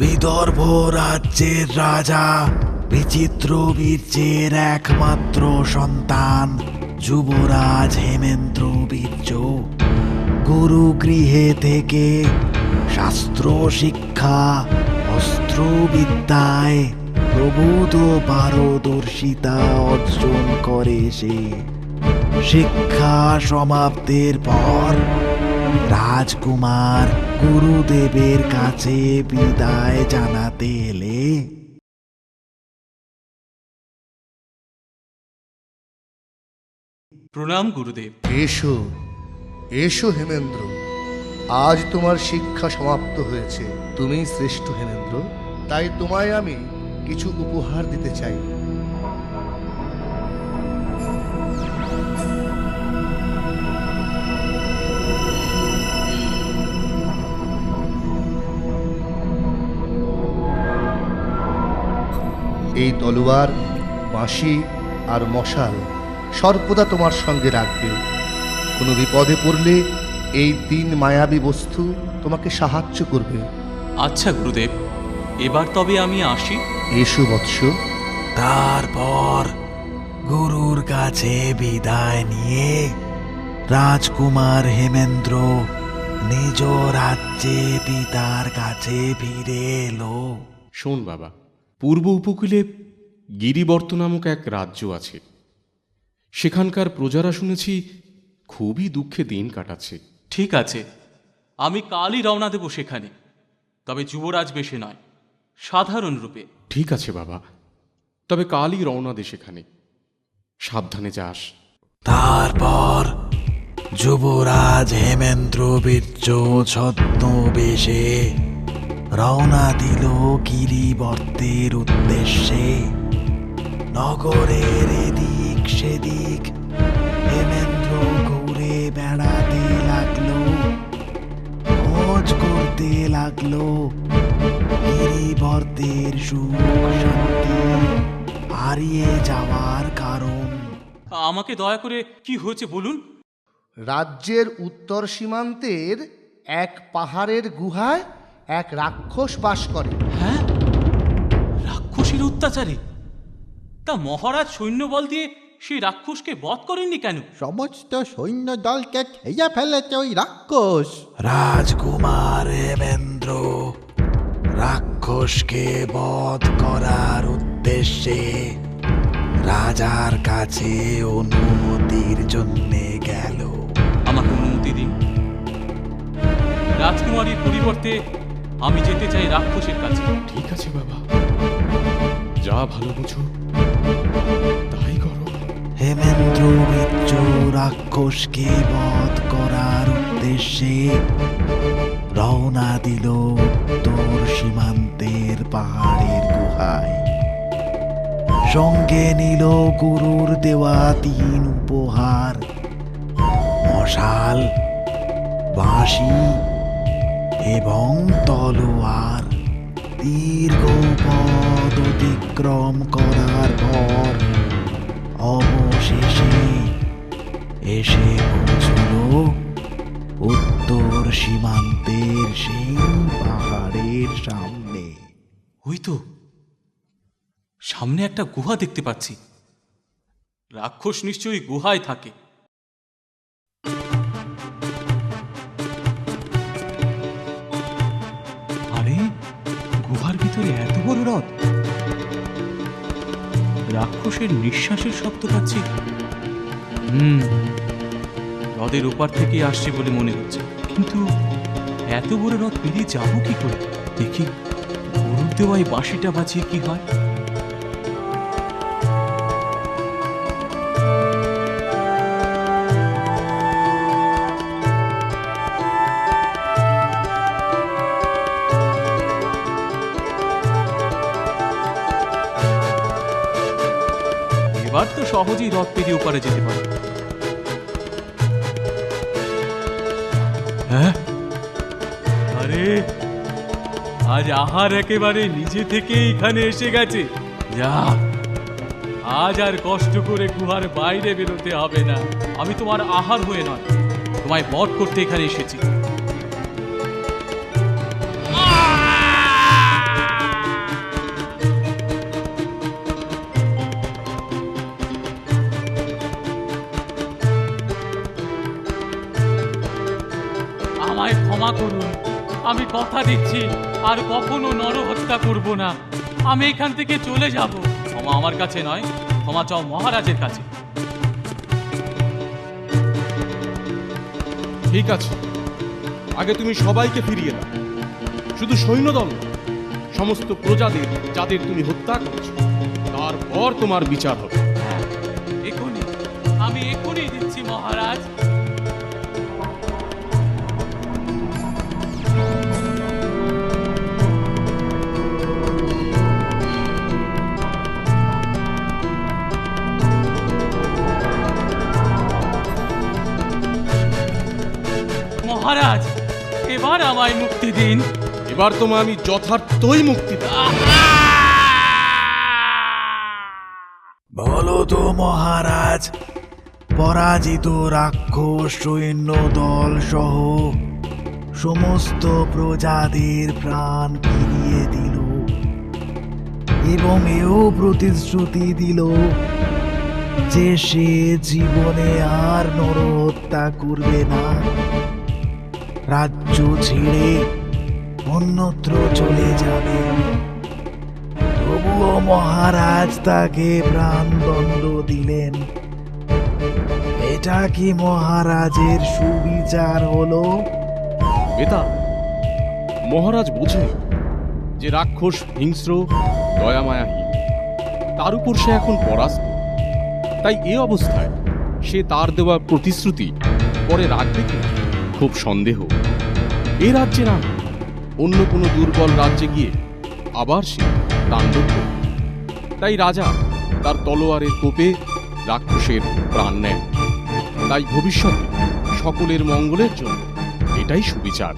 বিদর্ভ রাজ্যের রাজা, বিচিত্র বীর্যের একমাত্র সন্তান, যুবরাজ হেমেন্দ্র বীর্য। গুরু গৃহে থেকে শাস্ত্র শিক্ষা অস্ত্রবিদ্যায় প্রভূত পারদর্শিতা অর্জন করে সে। শিক্ষা সমাপ্তির পর রাজকুমার গুরুদেবের কাছে বিদায় জানাতে এলে। প্রণাম গুরুদেব। এসো এসো হেমেন্দ্র। আজ তোমার শিক্ষা সমাপ্ত হয়েছে। তুমি শ্রেষ্ঠ হেমেন্দ্র। তাই তোমায় আমি কিছু উপহার দিতে চাই। এই তলোয়ার বাঁশি আর মশাল সর্বদা তোমার সঙ্গে রাখবে। কোনো বিপদে পড়লে এই তিন মায়াবী বস্তু তোমাকে সাহায্য করবে। আচ্ছা গুরুদেব এবার তবে আমি আসি। এসো বৎস। তারপর গুরুর কাছে বিদায় নিয়ে রাজকুমার হেমেন্দ্র নিজ রাজ্যে পিতার কাছে ফিরে এলো। শোন বাবা পূর্ব উপকূলে গিরিবর্ত নামক এক রাজ্য আছে। সেখানকার প্রজারা শুনেছি খুবই দুঃখে দিন কাটাচ্ছে। ঠিক আছে আমি কালই রওনা দেব সেখানে তবে যুবরাজ বেশে নয় সাধারণ রূপে। ঠিক আছে বাবা তবে কালই রওনা দে সেখানে সাবধানে যাস। তারপর যুবরাজ হেমেন্দ্র বীর্য ছদ্মবেশে রওনা দিল গিরিবর্তের উদ্দেশ্যে। নগরের এদিক সেদিক হেমেন্দ্র ঘুরে বেড়াতে লাগল। খোঁজ করতে লাগল গিরিবর্তের সুখ শান্তি হারিয়ে যাওয়ার কারণ। আমাকে দয়া করে কি হয়েছে বলুন? রাজ্যের উত্তর সীমান্তের এক পাহাড়ের গুহায় এক রাক্ষস বাস করে। হ্যাঁ? রাক্ষসীর অত্যাচারে। তা মহারাজ সৈন্যবল দিয়ে সেই রাক্ষসকে বধ করেননি কেন? সমস্ত সৈন্য দলকে খেয়ে ফেলেছে ওই রাক্ষস। রাজকুমার হেমেন্দ্র রাক্ষসকে বধ করার উদ্দেশ্যে রাজার কাছে অনুমতির জন্যে গেল। আমাকে অনুমতি দিন। রাজকুমারীর পরিবর্তে আমি যেতে চাই রাক্ষসের কাছে। ঠিক আছে বাবা। যা ভালো বুঝো তাই করো। হেমেন্দ্র বিচ্ছ রাক্ষসকে বধ করার উদ্দেশ্যে রওনা দিল উত্তর সীমান্তের পাহাড়ের গুহায়। সঙ্গে নিল গুরুর দেওয়া তিন উপহার মশাল বাঁশি এবং তলোয়ার দীর্ঘ পথ অতিক্রম করার পর অবশেষে এসে পৌঁছল উত্তর সীমান্তের সেই পাহাড়ের সামনে। ওই তো, সামনে একটা গুহা দেখতে পাচ্ছি। রাক্ষস নিশ্চয়ই গুহায় থাকে। রাক্ষসের নিঃশ্বাসের শব্দ পাচ্ছি? হুম হ্রদের ওপার থেকে আসছে বলে মনে হচ্ছে। কিন্তু এত বড় হ্রদ পেরিয়ে যাব কি করে? দেখি, গরুর দেওয়ায় বাঁশিটা বাঁচিয়ে কি হয়? এবার তো সহজেই রথ পেরিয়ে ওপারে যেতে পারে। হ্যাঁ? আরে, আজ আহার একেবারে নিজে থেকে এখানে এসে গেছে। যা, আজ আর কষ্ট করে গুহার বাইরে বেরোতে হবে না। আমি তোমার আহার হয়ে নয়, তোমায় বধ করতে এখানে এসেছি। ক্ষমা করুন। আমি কথা দিচ্ছি আর কখনো নরহত্যা করব না। আমি এখান থেকে চলে যাব। ক্ষমা আমার কাছে নয় ক্ষমা চাও মহারাজের কাছে। ঠিক আছে। আগে তুমি সবাইকে ফিরিয়ে দাও। শুধু সৈন্যদল সমস্ত প্রজাদের যাদের তুমি হত্যা করেছ তারপর তোমার বিচার হবে। এখনই আমি এখনই দিচ্ছি মহারাজ। এবার আমায় মুক্তি দিন। এবার তোমায় আমি যথার্থই মুক্তি বলো তো মহারাজ পরাজিত রাক্ষস সৈন্য দল সহ সমস্ত প্রজাদের প্রাণ ফিরিয়ে দিল এবং এও প্রতিশ্রুতি দিল যে সে জীবনে আর নরহত্যা করবে না। রাজ্য ছেড়ে অন্যত্র চলে যাবে। তবুও মহারাজ তাকে প্রাণদণ্ড দিলেন। এটা কি মহারাজের সুবিচার হলো? বেতা, মহারাজ বুঝে যে রাক্ষস হিংস্র, দয়ামায়াহীন, তার উপর সে এখন পরাস্ত। তাই এ অবস্থায় সে তার দেওয়া প্রতিশ্রুতি পরে রাখবে কি খুব সন্দেহ। এ রাজ্যে না, অন্য কোনো দুর্বল রাজ্যে গিয়ে আবার সে তাণ্ডব তাই রাজা তার তলোয়ারের কোপে রাক্ষসের প্রাণ নেন তাই ভবিষ্যতে সকলের মঙ্গলের জন্য এটাই সুবিচার।